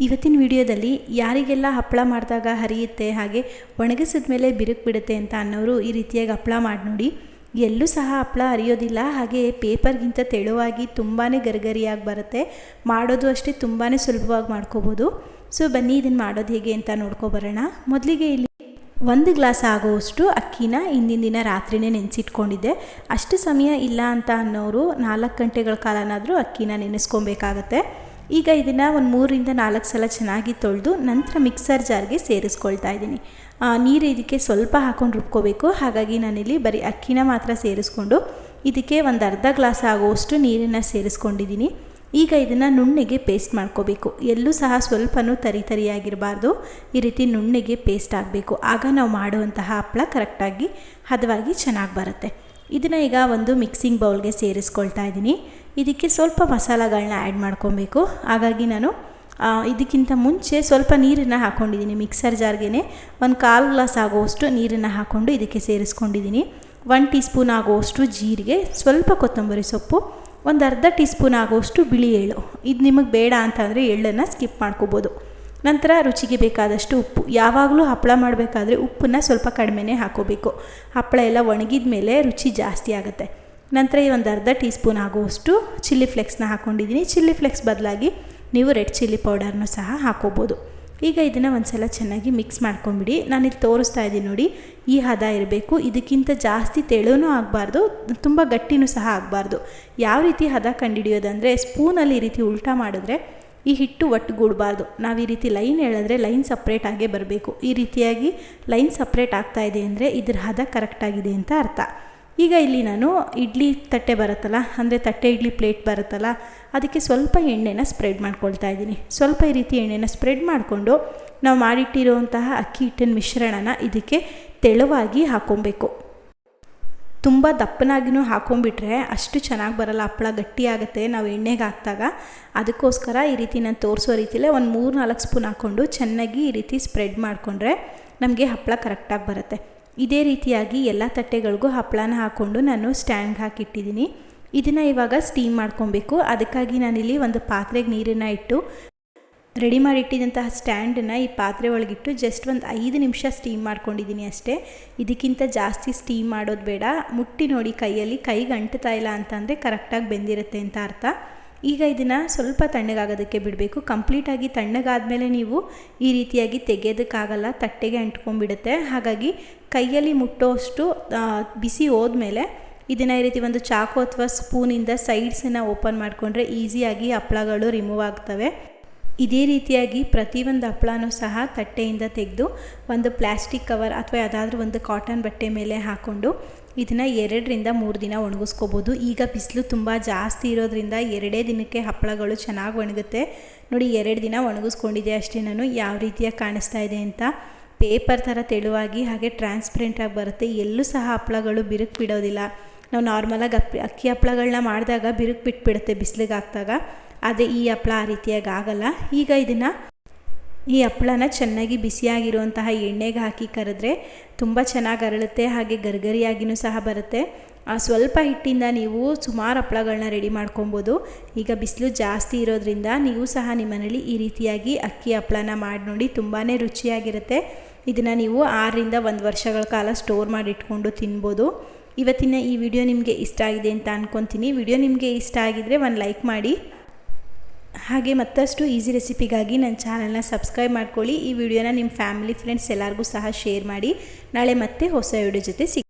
ಇವತ್ತಿನ ವಿಡಿಯೋದಲ್ಲಿ ಯಾರಿಗೆಲ್ಲ ಹಪ್ಪಳ ಮಾಡಿದಾಗ ಹರಿಯುತ್ತೆ, ಹಾಗೆ ಒಣಗಿಸಿದ ಮೇಲೆ ಬಿರುಕು ಬಿಡುತ್ತೆ ಅಂತ ಅನ್ನೋರು ಈ ರೀತಿಯಾಗಿ ಹಪ್ಪಳ ಮಾಡಿ ನೋಡಿ. ಎಲ್ಲೂ ಸಹ ಹಪ್ಪಳ ಹರಿಯೋದಿಲ್ಲ, ಹಾಗೆ ಪೇಪರ್ಗಿಂತ ತೆಳುವಾಗಿ ತುಂಬಾ ಗರಿಗರಿಯಾಗಿ ಬರುತ್ತೆ. ಮಾಡೋದು ಅಷ್ಟೇ ತುಂಬಾ ಸುಲಭವಾಗಿ ಮಾಡ್ಕೋಬೋದು. ಸೊ, ಬನ್ನಿ ಇದನ್ನು ಮಾಡೋದು ಹೇಗೆ ಅಂತ ನೋಡ್ಕೊಬರೋಣ ಮೊದಲಿಗೆ ಇಲ್ಲಿ ಒಂದು ಗ್ಲಾಸ್ ಆಗುವಷ್ಟು ಅಕ್ಕಿನ ಹಿಂದಿನ ದಿನ ರಾತ್ರಿನೇ ನೆನೆಸಿಟ್ಕೊಂಡಿದ್ದೆ. ಅಷ್ಟು ಸಮಯ ಇಲ್ಲ ಅಂತ ಅನ್ನೋರು ನಾಲ್ಕು ಗಂಟೆಗಳ ಕಾಲನಾದರೂ ಅಕ್ಕಿನ ನೆನೆಸ್ಕೊಬೇಕಾಗತ್ತೆ. ಈಗ ಇದನ್ನು ಒಂದು ಮೂರರಿಂದ ನಾಲ್ಕು ಸಲ ಚೆನ್ನಾಗಿ ತೊಳೆದು ನಂತರ ಮಿಕ್ಸರ್ ಜಾರ್ಗೆ ಸೇರಿಸ್ಕೊಳ್ತಾ ಇದ್ದೀನಿ. ನೀರು ಇದಕ್ಕೆ ಸ್ವಲ್ಪ ಹಾಕೊಂಡು ರುಬ್ಕೋಬೇಕು. ಹಾಗಾಗಿ ನಾನಿಲ್ಲಿ ಬರೀ ಅಕ್ಕಿನ ಮಾತ್ರ ಸೇರಿಸ್ಕೊಂಡು ಇದಕ್ಕೆ ಒಂದು ಅರ್ಧ ಗ್ಲಾಸ್ ಆಗುವಷ್ಟು ನೀರನ್ನು ಸೇರಿಸ್ಕೊಂಡಿದ್ದೀನಿ. ಈಗ ಇದನ್ನು ನುಣ್ಣಗೆ ಪೇಸ್ಟ್ ಮಾಡ್ಕೋಬೇಕು. ಎಲ್ಲೂ ಸಹ ಸ್ವಲ್ಪನೂ ತರಿ ತರಿಯಾಗಿರಬಾರ್ದು. ಈ ರೀತಿ ನುಣ್ಣಗೆ ಪೇಸ್ಟ್ ಆಗಬೇಕು. ಆಗ ನಾವು ಮಾಡುವಂತಹ ಹಪ್ಪಳ ಕರೆಕ್ಟಾಗಿ ಹದವಾಗಿ ಚೆನ್ನಾಗಿ ಬರುತ್ತೆ. ಇದನ್ನು ಈಗ ಒಂದು ಮಿಕ್ಸಿಂಗ್ ಬೌಲ್ಗೆ ಸೇರಿಸ್ಕೊಳ್ತಾ ಇದ್ದೀನಿ. ಇದಕ್ಕೆ ಸ್ವಲ್ಪ ಮಸಾಲಗಳನ್ನ ಆ್ಯಡ್ ಮಾಡ್ಕೊಬೇಕು. ಹಾಗಾಗಿ ನಾನು ಇದಕ್ಕಿಂತ ಮುಂಚೆ ಸ್ವಲ್ಪ ನೀರನ್ನು ಹಾಕ್ಕೊಂಡಿದ್ದೀನಿ ಮಿಕ್ಸರ್ ಜಾರ್ಗೆ ಒಂದು ಕಾಲು ಗ್ಲಾಸ್ ಆಗುವಷ್ಟು ನೀರನ್ನು ಹಾಕ್ಕೊಂಡು ಇದಕ್ಕೆ ಸೇರಿಸ್ಕೊಂಡಿದ್ದೀನಿ. ಒನ್ ಟೀ ಸ್ಪೂನ್ ಆಗುವಷ್ಟು ಜೀರಿಗೆ, ಸ್ವಲ್ಪ ಕೊತ್ತಂಬರಿ ಸೊಪ್ಪು, ಒಂದು ಅರ್ಧ ಟೀ ಸ್ಪೂನ್ ಆಗುವಷ್ಟು ಬಿಳಿ ಎಳ್ಳು. ಇದು ನಿಮಗೆ ಬೇಡ ಅಂತಂದರೆ ಎಳ್ಳನ್ನು ಸ್ಕಿಪ್ ಮಾಡ್ಕೋಬೋದು. ನಂತರ ರುಚಿಗೆ ಬೇಕಾದಷ್ಟು ಉಪ್ಪು. ಯಾವಾಗಲೂ ಹಪ್ಪಳ ಮಾಡಬೇಕಾದ್ರೆ ಉಪ್ಪನ್ನು ಸ್ವಲ್ಪ ಕಡಿಮೆನೇ ಹಾಕೋಬೇಕು. ಹಪ್ಪಳ ಎಲ್ಲ ಒಣಗಿದ ಮೇಲೆ ರುಚಿ ಜಾಸ್ತಿ ಆಗುತ್ತೆ. ನಂತರ ಈ ಒಂದು ಅರ್ಧ ಟೀ ಸ್ಪೂನ್ ಆಗುವಷ್ಟು ಚಿಲ್ಲಿ ಫ್ಲೆಕ್ಸ್ನ ಹಾಕ್ಕೊಂಡಿದ್ದೀನಿ ಚಿಲ್ಲಿ ಫ್ಲೆಕ್ಸ್ ಬದಲಾಗಿ ನೀವು ರೆಡ್ ಚಿಲ್ಲಿ ಪೌಡರ್ನು ಸಹ ಹಾಕೋಬೋದು. ಈಗ ಇದನ್ನು ಒಂದು ಸಲ ಚೆನ್ನಾಗಿ ಮಿಕ್ಸ್ ಮಾಡ್ಕೊಂಬಿಡಿ. ನಾನಿಲ್ಲಿ ತೋರಿಸ್ತಾ ಇದ್ದೀನಿ ನೋಡಿ, ಈ ಹದ ಇರಬೇಕು. ಇದಕ್ಕಿಂತ ಜಾಸ್ತಿ ತೆಳುನೂ ಆಗಬಾರ್ದು, ತುಂಬ ಗಟ್ಟಿನೂ ಸಹ ಆಗಬಾರ್ದು. ಯಾವ ರೀತಿ ಹದ ಕಂಡುಹಿಡಿಯೋದಂದರೆ ಸ್ಪೂನಲ್ಲಿ ಈ ರೀತಿ ಉಲ್ಟಾ ಮಾಡಿದ್ರೆ ಈ ಹಿಟ್ಟು ಒಟ್ಟುಗೂಡಬಾರ್ದು ನಾವು ಈ ರೀತಿ ಲೈನ್ ಹೇಳಿದ್ರೆ ಲೈನ್ ಸಪ್ರೇಟ್ ಆಗೇ ಬರಬೇಕು. ಈ ರೀತಿಯಾಗಿ ಲೈನ್ ಸಪ್ರೇಟ್ ಆಗ್ತಾ ಇದೆ ಅಂದರೆ ಇದ್ರ ಹದ ಕರೆಕ್ಟಾಗಿದೆ ಅಂತ ಅರ್ಥ. ಈಗ ಇಲ್ಲಿ ನಾನು ಇಡ್ಲಿ ತಟ್ಟೆ ಬರುತ್ತಲ್ಲ, ಅಂದರೆ ತಟ್ಟೆ ಇಡ್ಲಿ ಪ್ಲೇಟ್ ಬರುತ್ತಲ್ಲ, ಅದಕ್ಕೆ ಸ್ವಲ್ಪ ಎಣ್ಣೆನ ಸ್ಪ್ರೆಡ್ ಮಾಡ್ಕೊಳ್ತಾ ಇದ್ದೀನಿ. ಸ್ವಲ್ಪ ಈ ರೀತಿ ಎಣ್ಣೆನ ಸ್ಪ್ರೆಡ್ ಮಾಡಿಕೊಂಡು ನಾವು ಮಾಡಿಟ್ಟಿರುವಂತಹ ಅಕ್ಕಿ ಹಿಟ್ಟಿನ ಮಿಶ್ರಣನ ಇದಕ್ಕೆ ತೆಳುವಾಗಿ ಹಾಕ್ಕೊಬೇಕು ತುಂಬ ದಪ್ಪನಾಗಿನೂ ಹಾಕೊಂಡ್ಬಿಟ್ರೆ ಅಷ್ಟು ಚೆನ್ನಾಗಿ ಬರಲ್ಲ, ಹಪ್ಪಳ ಗಟ್ಟಿಯಾಗುತ್ತೆ ನಾವು ಎಣ್ಣೆಗೆ ಹಾಕಿದಾಗ ಅದಕ್ಕೋಸ್ಕರ ಈ ರೀತಿ ನಾನು ತೋರಿಸೋ ರೀತಿಯಲ್ಲೇ ಒಂದು ಮೂರು ನಾಲ್ಕು ಸ್ಪೂನ್ ಹಾಕ್ಕೊಂಡು ಚೆನ್ನಾಗಿ ಈ ರೀತಿ ಸ್ಪ್ರೆಡ್ ಮಾಡಿಕೊಂಡ್ರೆ ನಮಗೆ ಹಪ್ಪಳ ಕರೆಕ್ಟಾಗಿ ಬರುತ್ತೆ. ಇದೇ ರೀತಿಯಾಗಿ ಎಲ್ಲ ತಟ್ಟೆಗಳಿಗೂ ಹಪ್ಪಳನ ಹಾಕ್ಕೊಂಡು ನಾನು ಸ್ಟ್ಯಾಂಡ್ ಹಾಕಿಟ್ಟಿದ್ದೀನಿ. ಇದನ್ನು ಇವಾಗ ಸ್ಟೀಮ್ ಮಾಡ್ಕೊಬೇಕು. ಅದಕ್ಕಾಗಿ ನಾನಿಲ್ಲಿ ಒಂದು ಪಾತ್ರೆಗೆ ನೀರನ್ನು ಇಟ್ಟು ರೆಡಿ ಮಾಡಿಟ್ಟಿದ್ದಂತಹ ಸ್ಟ್ಯಾಂಡನ್ನು ಈ ಪಾತ್ರೆ ಒಳಗಿಟ್ಟು ಜಸ್ಟ್ ಒಂದು ಐದು ನಿಮಿಷ ಸ್ಟೀಮ್ ಮಾಡ್ಕೊಂಡಿದ್ದೀನಿ ಅಷ್ಟೇ. ಇದಕ್ಕಿಂತ ಜಾಸ್ತಿ ಸ್ಟೀಮ್ ಮಾಡೋದು ಬೇಡ. ಮುಟ್ಟಿ ನೋಡಿ ಕೈಯಲ್ಲಿ ಕೈಗೆ ಅಂಟ್ತಾ ಇಲ್ಲ ಅಂತಂದರೆ ಕರೆಕ್ಟಾಗಿ ಬೆಂದಿರುತ್ತೆ ಅಂತ ಅರ್ಥ. ಈಗ ಇದನ್ನು ಸ್ವಲ್ಪ ತಣ್ಣಗಾಗೋದಕ್ಕೆ ಬಿಡಬೇಕು. ಕಂಪ್ಲೀಟಾಗಿ ತಣ್ಣಗಾದಮೇಲೆ ನೀವು ಈ ರೀತಿಯಾಗಿ ತೆಗೆಯೋದಕ್ಕಾಗಲ್ಲ. ತಟ್ಟೆಗೆ ಅಂಟ್ಕೊಂಡ್ಬಿಡುತ್ತೆ. ಹಾಗಾಗಿ ಕೈಯಲ್ಲಿ ಮುಟ್ಟೋಷ್ಟು ಬಿಸಿ ಹೋದ್ಮೇಲೆ ಇದನ್ನು ಈ ರೀತಿ ಒಂದು ಚಾಕು ಅಥವಾ ಸ್ಪೂನಿಂದ ಸೈಡ್ಸನ್ನು ಓಪನ್ ಮಾಡಿಕೊಂಡ್ರೆ ಈಸಿಯಾಗಿ ಹಪ್ಪಳಗಳು ರಿಮೂವ್ ಆಗ್ತವೆ. ಇದೇ ರೀತಿಯಾಗಿ ಪ್ರತಿಯೊಂದು ಹಪ್ಪಳನೂ ಸಹ ತಟ್ಟೆಯಿಂದ ತೆಗೆದು ಒಂದು ಪ್ಲ್ಯಾಸ್ಟಿಕ್ ಕವರ್ ಅಥವಾ ಯಾವುದಾದ್ರೂ ಒಂದು ಕಾಟನ್ ಬಟ್ಟೆ ಮೇಲೆ ಹಾಕ್ಕೊಂಡು ಇದನ್ನು ಎರಡರಿಂದ ಮೂರು ದಿನ ಒಣಗಿಸ್ಕೋಬೋದು. ಈಗ ಬಿಸಿಲು ತುಂಬ ಜಾಸ್ತಿ ಇರೋದ್ರಿಂದ ಎರಡೇ ದಿನಕ್ಕೆ ಹಪ್ಪಳಗಳು ಚೆನ್ನಾಗಿ ಒಣಗುತ್ತೆ. ನೋಡಿ, ಎರಡು ದಿನ ಒಣಗಿಸ್ಕೊಂಡಿದ್ದೆ ಅಷ್ಟೇ ನಾನು. ಯಾವ ರೀತಿಯಾಗಿ ಕಾಣಿಸ್ತಾ ಇದೆ ಅಂತ. ಪೇಪರ್ ಥರ ತೆಳುವಾಗಿ ಹಾಗೆ ಟ್ರಾನ್ಸ್ಪರೆಂಟಾಗಿ ಬರುತ್ತೆ. ಎಲ್ಲೂ ಸಹ ಹಪ್ಪಳಗಳು ಬಿರುಕು ಬಿಡೋದಿಲ್ಲ. ನಾವು ನಾರ್ಮಲಾಗಿ ಅಪ್ಪಿ ಅಕ್ಕಿ ಹಪ್ಪಳಗಳನ್ನ ಮಾಡಿದಾಗ ಬಿರುಕು ಬಿಟ್ಬಿಡುತ್ತೆ ಬಿಸಿಲಿಗೆ ಹಾಕಿದಾಗ ಆದರೆ ಈ ಹಪ್ಪಳ ಆ ರೀತಿಯಾಗಿ ಆಗಲ್ಲ. ಈಗ ಇದನ್ನು ಈ ಹಪ್ಪಳನ ಚೆನ್ನಾಗಿ ಬಿಸಿಯಾಗಿರುವಂತಹ ಎಣ್ಣೆಗೆ ಹಾಕಿ ಕರೆದ್ರೆ ತುಂಬ ಚೆನ್ನಾಗಿ ಅರಳುತ್ತೆ, ಹಾಗೆ ಗರ್ಗರಿಯಾಗಿಯೂ ಸಹ ಬರುತ್ತೆ. ಆ ಸ್ವಲ್ಪ ಹಿಟ್ಟಿಂದ ನೀವು ಸುಮಾರು ಹಪ್ಪಳಗಳನ್ನ ರೆಡಿ ಮಾಡ್ಕೊಬೋದು. ಈಗ ಬಿಸಿಲು ಜಾಸ್ತಿ ಇರೋದ್ರಿಂದ ನೀವು ಸಹ ನಿಮ್ಮನೇಲಿ ಈ ರೀತಿಯಾಗಿ ಅಕ್ಕಿ ಹಪ್ಪಳನ ಮಾಡಿ ನೋಡಿ ತುಂಬಾ ರುಚಿಯಾಗಿರುತ್ತೆ. ಇದನ್ನು ನೀವು ಆರರಿಂದ ಒಂದು ವರ್ಷಗಳ ಕಾಲ ಸ್ಟೋರ್ ಮಾಡಿ ಇಟ್ಕೊಂಡು ತಿನ್ಬೋದು. ಇವತ್ತಿನ ಈ ವಿಡಿಯೋ ನಿಮಗೆ ಇಷ್ಟ ಆಗಿದೆ ಅಂತ ಅಂದ್ಕೊತೀನಿ ವಿಡಿಯೋ ನಿಮಗೆ ಇಷ್ಟ ಆಗಿದರೆ ಒಂದು ಲೈಕ್ ಮಾಡಿ. ಹಾಗೆ ಮತ್ತಷ್ಟು ಈಸಿ ರೆಸಿಪಿಗಾಗಿ ನನ್ನ ಚಾನಲ್ನ ಸಬ್ಸ್ಕ್ರೈಬ್ ಮಾಡ್ಕೊಳ್ಳಿ. ಈ ವಿಡಿಯೋನ ನಿಮ್ಮ ಫ್ಯಾಮಿಲಿ ಫ್ರೆಂಡ್ಸ್ ಎಲ್ಲರಿಗೂ ಸಹ ಶೇರ್ ಮಾಡಿ. ನಾಳೆ ಮತ್ತೆ ಹೊಸ ವಿಡಿಯೋ ಜೊತೆ ಸಿಗ್